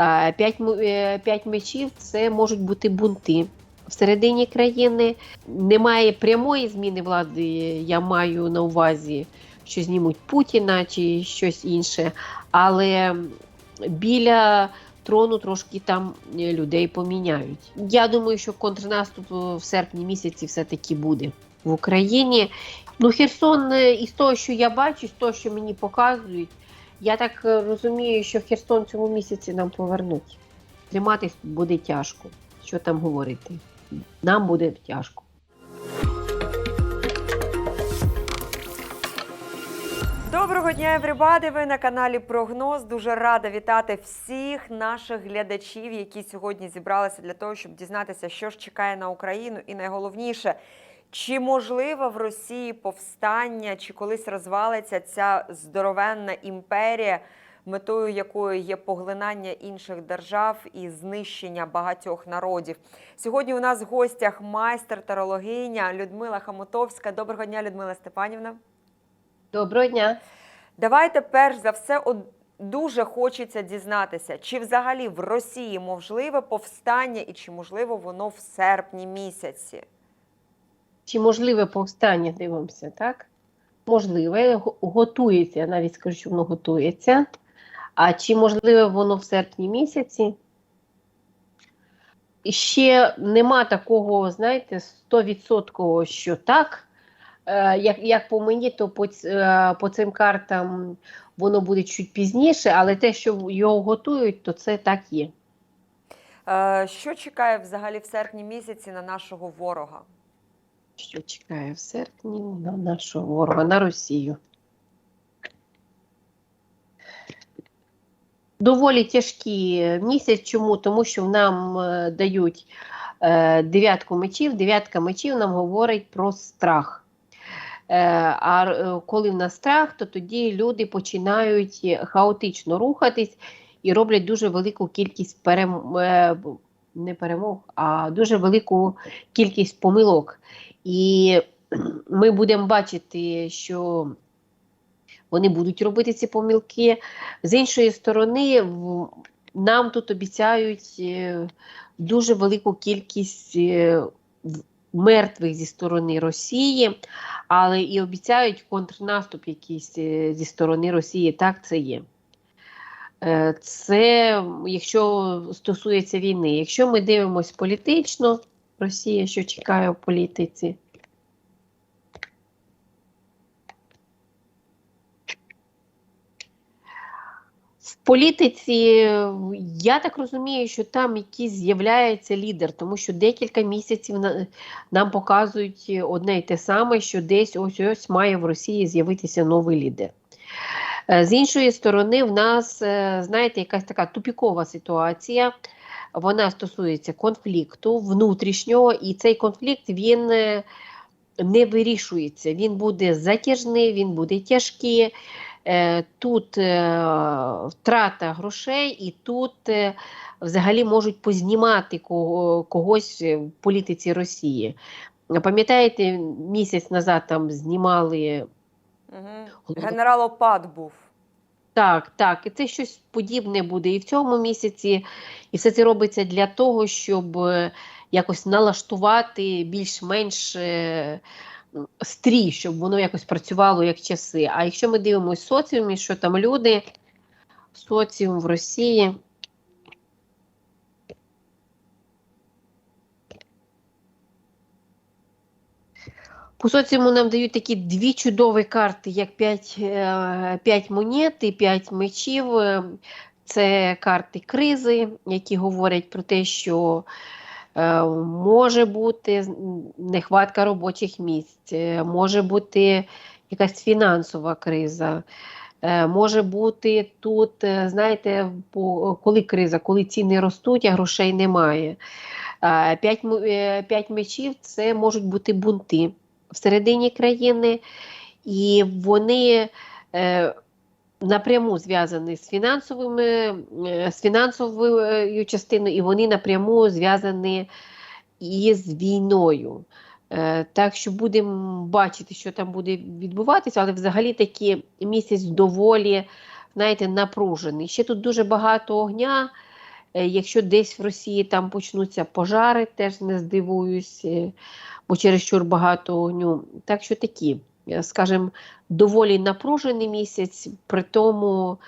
Е, п'ять мечів це можуть бути бунти. Всередині країни немає прямої зміни влади. Я маю на увазі, що знімуть Путіна чи щось інше, але біля трону трошки там е, людей поміняють. Я думаю, що контрнаступ в серпні місяці все-таки буде в Україні. Ну, Херсон, е, із того, що я бачу, з того, що мені показують, я так е, розумію, що Херсон цьому місяці нам повернуть. Триматись буде тяжко. Що там говорити? Нам буде тяжко. Доброго дня, everybody! Ви на каналі Прогноз. Дуже рада вітати всіх наших глядачів, які сьогодні зібралися для того, щоб дізнатися, що ж чекає на Україну, і найголовніше, чи можливо в Росії повстання, чи колись розвалиться ця здоровенна імперія, метою якої є поглинання інших держав і знищення багатьох народів. Сьогодні у нас в гостях майстер тарологиня Людмила Хамотовська. Доброго дня, Людмила Степанівна. Доброго дня. Давайте перш за все дуже хочеться дізнатися, чи взагалі в Росії можливе повстання і чи можливо воно в серпні місяці. Чи можливе повстання, дивимося, так? Можливе, готується, я навіть скажу, що воно готується. А чи можливе воно в серпні місяці? Ще нема такого, знаєте, 100% що так. Е, Як, як по мені, то по, е, по цим картам воно буде чуть пізніше, але те, що його готують, то це так є. Е, що чекає взагалі в серпні місяці на нашого ворога? Що чекає в серпні на нашого ворога, на Росію? Доволі тяжкий місяць. Чому? Тому що нам е, дають е, дев'ятку мечів. Дев'ятка мечів нам говорить про страх. Е, а коли в нас страх, то тоді люди починають хаотично рухатись і роблять дуже велику кількість перем... не перемог, а дуже велику кількість помилок. І ми будемо бачити, що вони будуть робити ці помилки. З іншої сторони, нам тут обіцяють е, дуже велику кількість е, мертвих зі сторони Росії, але і обіцяють контрнаступ якийсь е, зі сторони Росії. Так, це є. Е, Це якщо стосується війни. Якщо ми дивимося політично, Росія, що чекає в політиці. В політиці я так розумію, що там якийсь з'являється лідер, тому що декілька місяців нам показують одне й те саме, що десь ось ось має в Росії з'явитися новий лідер. Е, З іншої сторони, в нас, е, знаєте, якась така тупікова ситуація. Вона стосується конфлікту внутрішнього, і цей конфлікт він е, не вирішується. Він буде затяжний, він буде тяжкий. Тут втрата грошей, і тут взагалі можуть познімати когось в політиці Росії. Пам'ятаєте, місяць назад там знімали Угу. Генерал Опад був. Так, так, і це щось подібне буде і в цьому місяці, і все це робиться для того, щоб е, якось налаштувати більш-менш е, стрій, щоб воно якось працювало як часи. А якщо ми дивимося соціумі, що там люди, соціум в Росії. По соціуму нам дають такі дві чудові карти, як 5, 5 монет і 5 мечів. Е, Це карти кризи, які говорять про те, що е, може бути нехватка робочих місць, е, може бути якась фінансова криза. е, Може бути тут, е, знаєте, коли криза, коли ціни ростуть, а грошей немає. Е, е, п'ять мечів це можуть бути бунти всередині країни, і вони е, напряму зв'язані з фінансовими, е, з фінансовою частиною, і вони напряму зв'язані із війною. Е, Так що будемо бачити, що там буде відбуватися, але взагалі такий місяць доволі знаєте, напружений. Ще тут дуже багато огня, Е, Якщо десь в Росії там почнуться пожари, теж не здивуюсь, е, бо чересчур багато огню. Так що такі, е, скажімо, доволі напружений місяць, при тому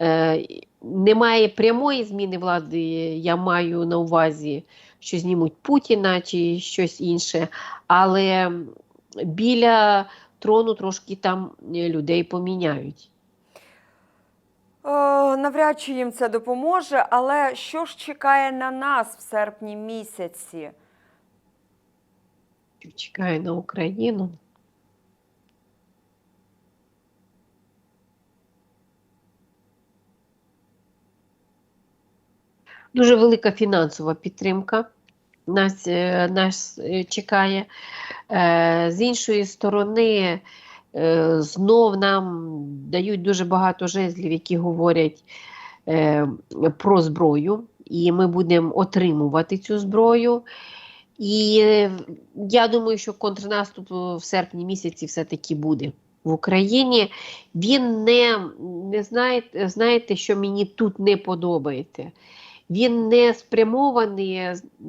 е, немає прямої зміни влади, я маю на увазі, що знімуть Путіна чи щось інше, але біля трону трошки там е, людей поміняють. Навряд чи їм це допоможе, але що ж чекає на нас в серпні місяці? Чекає на Україну. Дуже велика фінансова підтримка нас, е, нас е, чекає. Е, З іншої сторони, знов нам дають дуже багато жезлів, які говорять е, про зброю, і ми будемо отримувати цю зброю. І е, я думаю, що контрнаступ в серпні місяці все-таки буде в Україні. Він не, не знаєте, знаєте, що мені тут не подобається. Він не спрямований,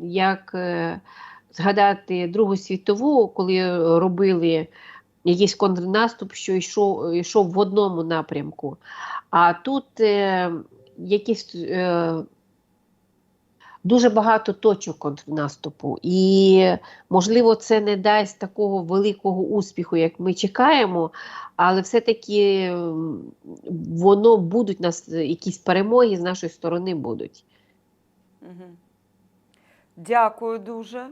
як е, згадати Другу світову, коли робили якийсь контрнаступ, що йшов, йшов в одному напрямку. А тут е, якісь е, дуже багато точок контрнаступу. І, можливо, це не дасть такого великого успіху, як ми чекаємо, але все-таки воно будуть нас якісь перемоги з нашої сторони будуть. Дякую дуже.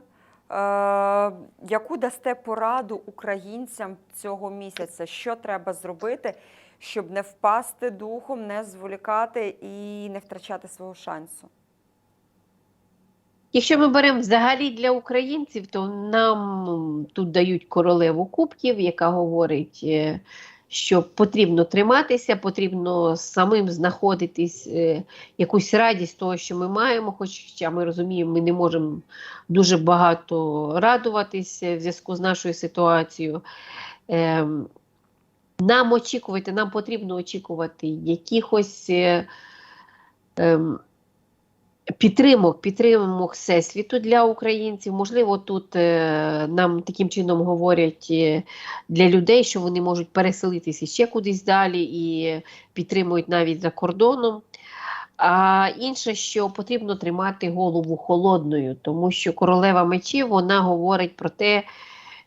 Е, яку дасте пораду українцям цього місяця? Що треба зробити, щоб не впасти духом, не зволікати і не втрачати свого шансу? Якщо ми беремо взагалі для українців, то нам тут дають королеву кубків, яка говорить, е, що потрібно триматися, потрібно самим знаходитись е, якусь радість того, що ми маємо, хоча ми розуміємо, ми не можемо дуже багато радуватися в зв'язку з нашою ситуацією. Ем, Нам очікувати, нам потрібно очікувати якихось. е, ем, підтримок, підтримок всесвіту для українців. Можливо, тут е, нам таким чином говорять е, для людей, що вони можуть переселитися ще кудись далі і підтримують навіть за кордоном. А інше, що потрібно тримати голову холодною, тому що королева мечів вона говорить про те,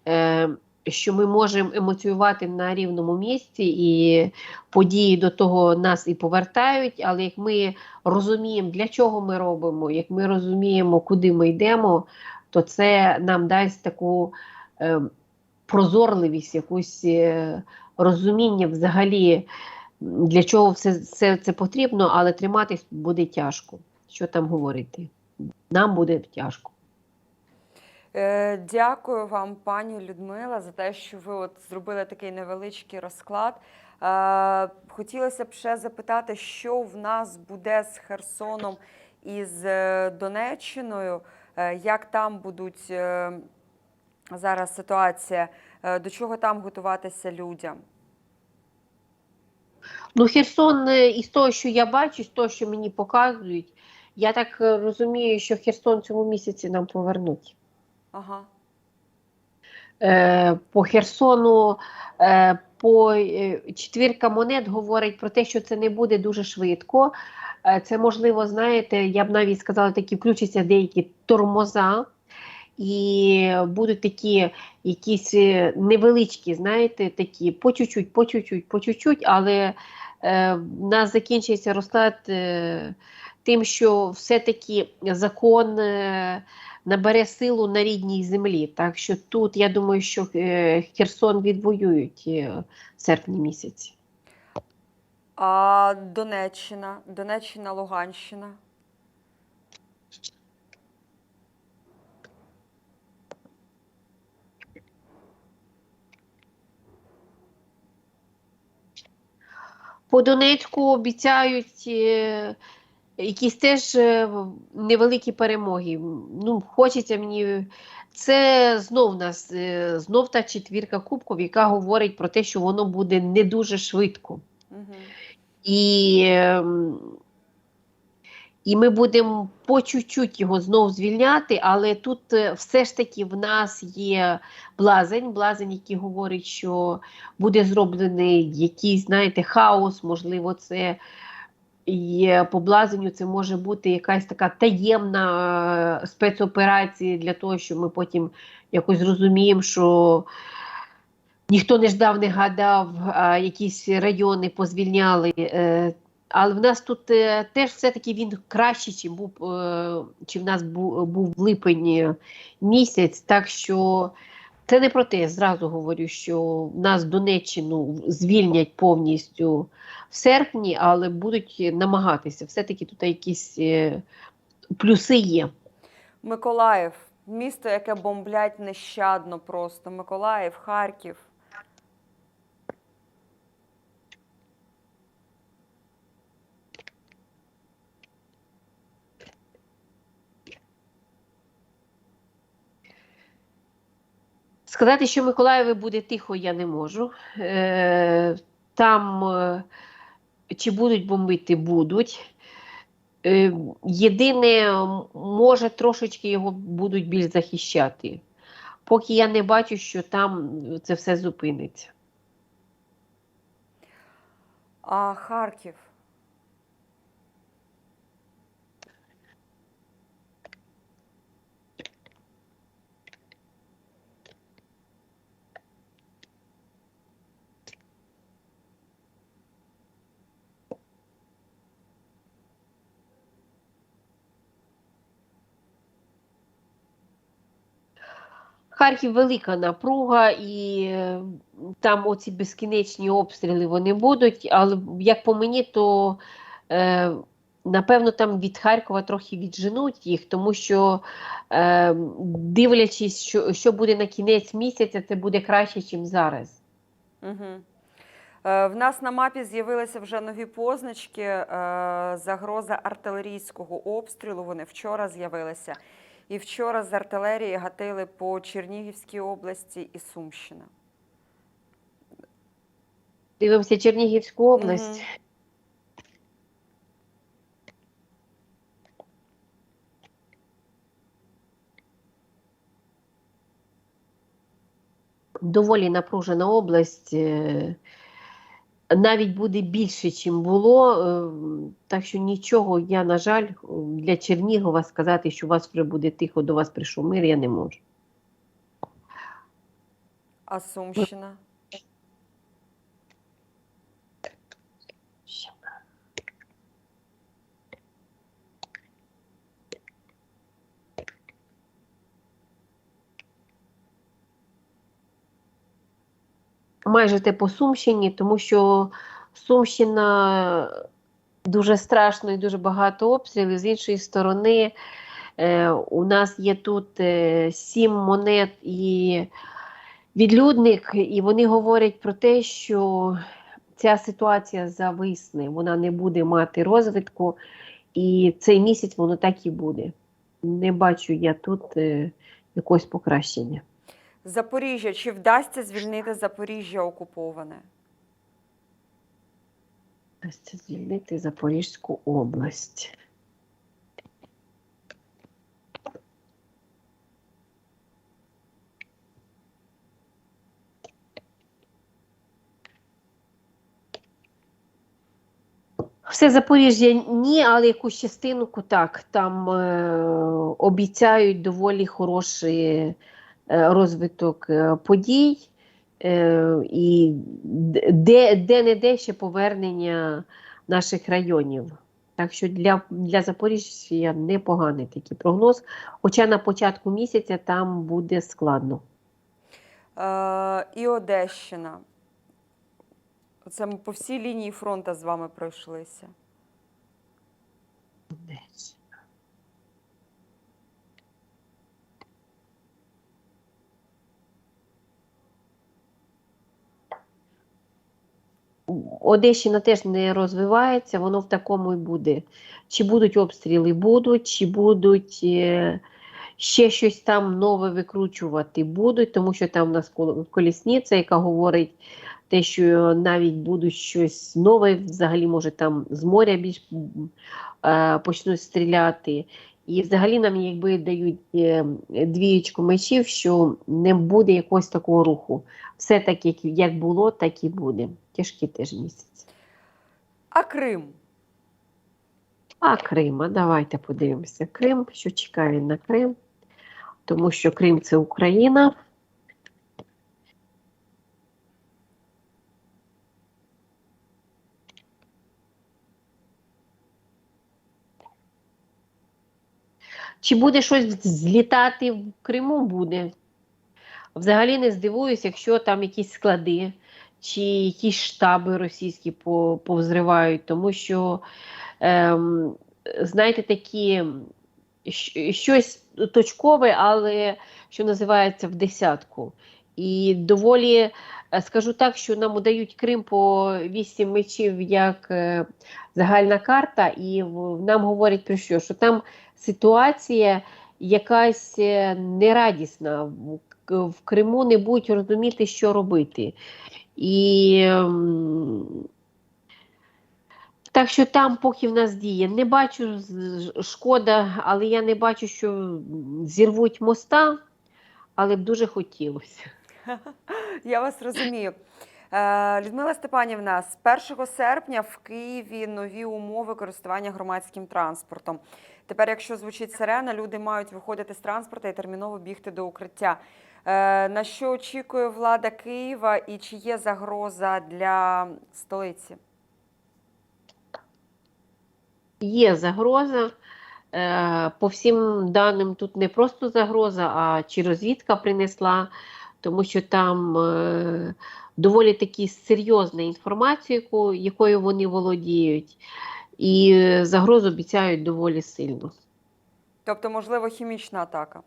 е, що ми можемо емоціювати на рівному місці, і події до того нас і повертають. Але як ми розуміємо, для чого ми робимо, як ми розуміємо, куди ми йдемо, то це нам дасть таку е, прозорливість, якусь е, розуміння взагалі, для чого все, все це потрібно, але триматись буде тяжко. Що там говорити? Нам буде тяжко. Е, Дякую вам, пані Людмила, за те, що ви от зробили такий невеличкий розклад. Е, Хотілося б ще запитати, що в нас буде з Херсоном і з е, Донеччиною, як там будуть зараз ситуація, до чого там готуватися людям? Ну, Херсон, із того, що я бачу, з того, що мені показують, я так розумію, що Херсон цьому місяці нам повернуть. Ага. Е, по Херсону е, по е, четвірка монет говорить про те, що це не буде дуже швидко. Е, це можливо, знаєте, я б навіть сказала, такі включаться деякі тормоза. І будуть такі якісь е, невеличкі, знаєте, такі по чуть-чуть, по чуть-чуть, по чуть-чуть, але е, нас закінчується розклад е, тим, що все-таки закон е, набере силу на рідній землі. Так що тут я думаю, що е, Херсон відвоюють е, в серпні місяці. А Донеччина, Донеччина, Луганщина. По Донецьку обіцяють е, якісь теж е, невеликі перемоги. Ну, хочеться мені. Це знов нас, е, знов та четвірка кубків, яка говорить про те, що воно буде не дуже швидко. Угу. І, ем, І ми будемо по чуть-чуть його знов звільняти, але тут е, все ж таки в нас є блазень, блазень, який говорить, що буде зроблений якийсь, знаєте, хаос, можливо, це є по блазенню, це може бути якась така таємна е, спецоперація для того, щоб ми потім якось зрозуміємо, що ніхто не ждав, не гадав, а якісь райони позвільняли. Е, але в нас тут е, теж все-таки він кращий, чим був, чим в нас був, липень місяць. Так що це не про те, я зразу говорю, що нас Донеччину звільнять повністю в серпні, але будуть намагатися. Все-таки тут якісь е, плюси є. Миколаїв, місто, яке бомблять нещадно просто. Миколаїв, Харків. Сказати, що Миколаєві буде тихо, я не можу. Е, там е, чи будуть бомбити, будуть. Е, єдине, може, трошечки його будуть більш захищати. Поки я не бачу, що там це все зупиниться. А Харків. Харків велика напруга, і е, там оці безкінечні обстріли вони будуть. Але як по мені, то е, напевно там від Харкова трохи відженуть їх, тому що е, дивлячись, що, що буде на кінець місяця, це буде краще, ніж зараз. Угу. В нас на мапі з'явилися вже нові позначки. е, Загроза артилерійського обстрілу. Вони вчора з'явилися. І вчора з артилерії гатили по Чернігівській області і Сумщина. Дивимося Чернігівську область. Мгм. доволі напружена область. Навіть буде більше, чим було. е, Так що нічого, я, на жаль, для Чернігова сказати, що у вас вже буде тихо, до вас прийшов мир, я не можу. А Сумщина? Майже те по Сумщині, тому що Сумщина дуже страшно і дуже багато обстрілів. З іншої сторони, е, у нас є тут е, сім монет і відлюдник, і вони говорять про те, що ця ситуація зависне, вона не буде мати розвитку, і цей місяць воно так і буде. Не бачу я тут е, якогось покращення. Запоріжжя. Чи вдасться звільнити Запоріжжя окуповане? Це звільнити Запорізьку область. Все Запоріжжя ні, але якусь частинку так. Там е, обіцяють доволі хороший е, розвиток е, подій. Е, і де, де не де ще повернення наших районів. Так що для, для Запоріжжя непоганий такий прогноз. Хоча на початку місяця там буде складно. Е, і Одещина. Це ми по всій лінії фронту з вами пройшлися. Одещина теж не розвивається, воно в такому і буде. Чи будуть обстріли? Будуть, чи будуть е, ще щось там нове викручувати? Будуть, тому що там у нас колісниця, яка говорить те, що навіть будуть щось нове, взагалі, може там з моря більш е, почнуть стріляти. І взагалі нам якби дають е, двієчку мечів, що не буде якогось такого руху. Все так, як було, так і буде. Тяжкий теж місяць. А Крим? А Крим, а давайте подивимося. Крим, що чекає на Крим, тому що Крим це Україна. Чи буде щось злітати в Криму? Буде. Взагалі не здивуюсь, якщо там якісь склади чи якісь штаби російські повзривають, тому що ем, знаєте, такі щось точкове, але що називається в десятку. І доволі е, скажу так, що нам удають Крим по вісім мечів як е, загальна карта, і нам говорять про що? Що там ситуація якась е, нерадісна. В Криму не будуть розуміти, що робити. І так що там поки в нас діє. Не бачу шкода, але я не бачу, що зірвуть моста, але б дуже хотілося. Я вас розумію. Е, Людмила Степанівна, з 1 серпня в Києві нові умови користування громадським транспортом. Тепер, якщо звучить сирена, люди мають виходити з транспорту і терміново бігти до укриття. Е, На що очікує влада Києва і чи є загроза для столиці? Є загроза. Е, По всім даним тут не просто загроза, а чи розвідка принесла, тому що там е, доволі таки серйозна інформація, якою вони володіють, і загрозу обіцяють доволі сильно. Тобто, можливо, хімічна атака.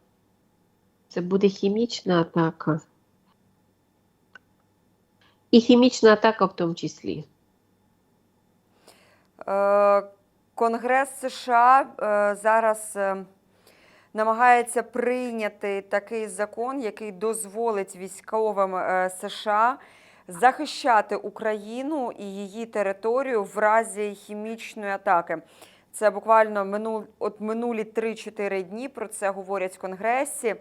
Це буде хімічна атака. І хімічна атака в тому числі. Е, Конгрес США е, зараз е, намагається прийняти такий закон, який дозволить військовим США захищати Україну і її територію в разі хімічної атаки. Це буквально минул, от минулі 3-4 дні про це говорять в Конгресі.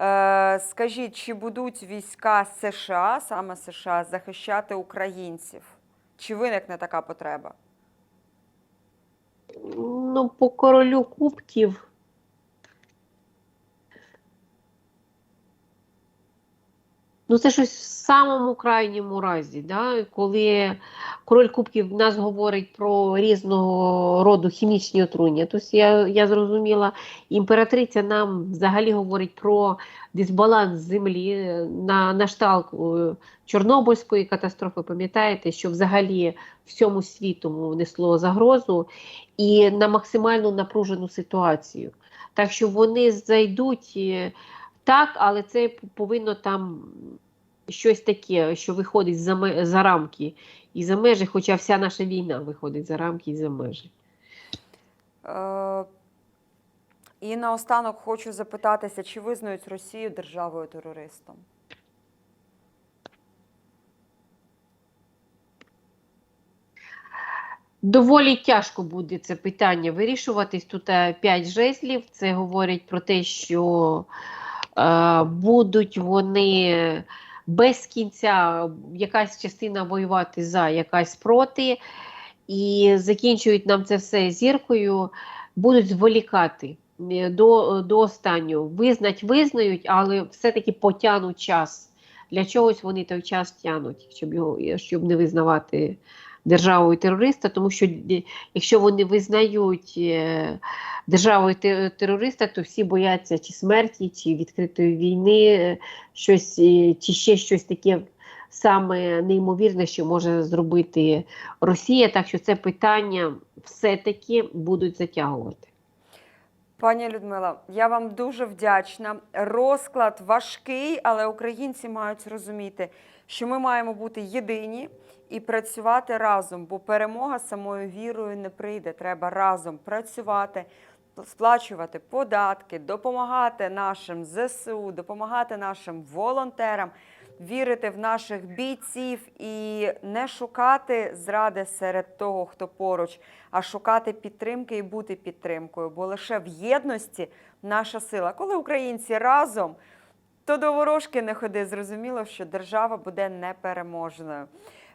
Е, скажіть, чи будуть війська США, саме США, захищати українців? Чи виникне така потреба? Ну, по королю кубків. Ну, це щось в самому крайньому разі, да? коли король кубків в нас говорить про різного роду хімічні отруєння. Тобто я, я зрозуміла, імператриця нам взагалі говорить про дисбаланс землі е, на, на шталку е, Чорнобильської катастрофи. Пам'ятаєте, що взагалі всьому світу несло загрозу і на максимально напружену ситуацію. Так що вони зайдуть е, так, але це повинно там щось таке, що виходить за, за рамки і за межі, хоча вся наша війна виходить за рамки і за межі. Е, І наостанок хочу запитатися, чи визнають Росію державою терористом? Доволі тяжко буде це питання вирішуватись. Тут е, п'ять жезлів. Це говорить про те, що будуть вони без кінця якась частина воювати за, якась проти, і закінчують нам це все зіркою, будуть зволікати е, до, до останнього. Визнать визнають, але все-таки потягнуть час. Для чогось вони той час тягнуть, щоб його щоб не визнавати державою терориста, тому що е, якщо вони визнають е, державою терориста, то всі бояться чи смерті, чи відкритої війни, е, щось, чи ще щось таке саме неймовірне, що може зробити Росія. Так що це питання все-таки будуть затягувати. Пані Людмила, я вам дуже вдячна. Розклад важкий, але українці мають розуміти, що ми маємо бути єдині і працювати разом, бо перемога самою вірою не прийде. Треба разом працювати, сплачувати податки, допомагати нашим ЗСУ, допомагати нашим волонтерам. Вірити в наших бійців і не шукати зради серед того, хто поруч, а шукати підтримки і бути підтримкою. Бо лише в єдності наша сила. Коли українці разом, то до ворожки не ходи. Зрозуміло, що держава буде непереможною.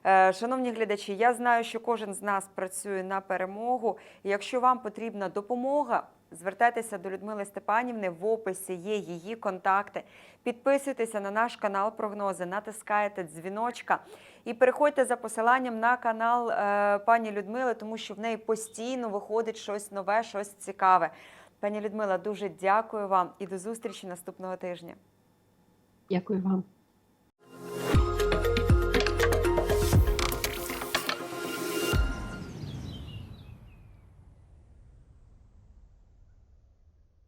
Е, Шановні глядачі, я знаю, що кожен з нас працює на перемогу. І якщо вам потрібна допомога, звертайтеся до Людмили Степанівни. В описі є її контакти. Підписуйтеся на наш канал прогнози, натискайте дзвіночка і переходьте за посиланням на канал е, пані Людмили, тому що в неї постійно виходить щось нове, щось цікаве. Пані Людмила, дуже дякую вам і до зустрічі наступного тижня. Дякую вам.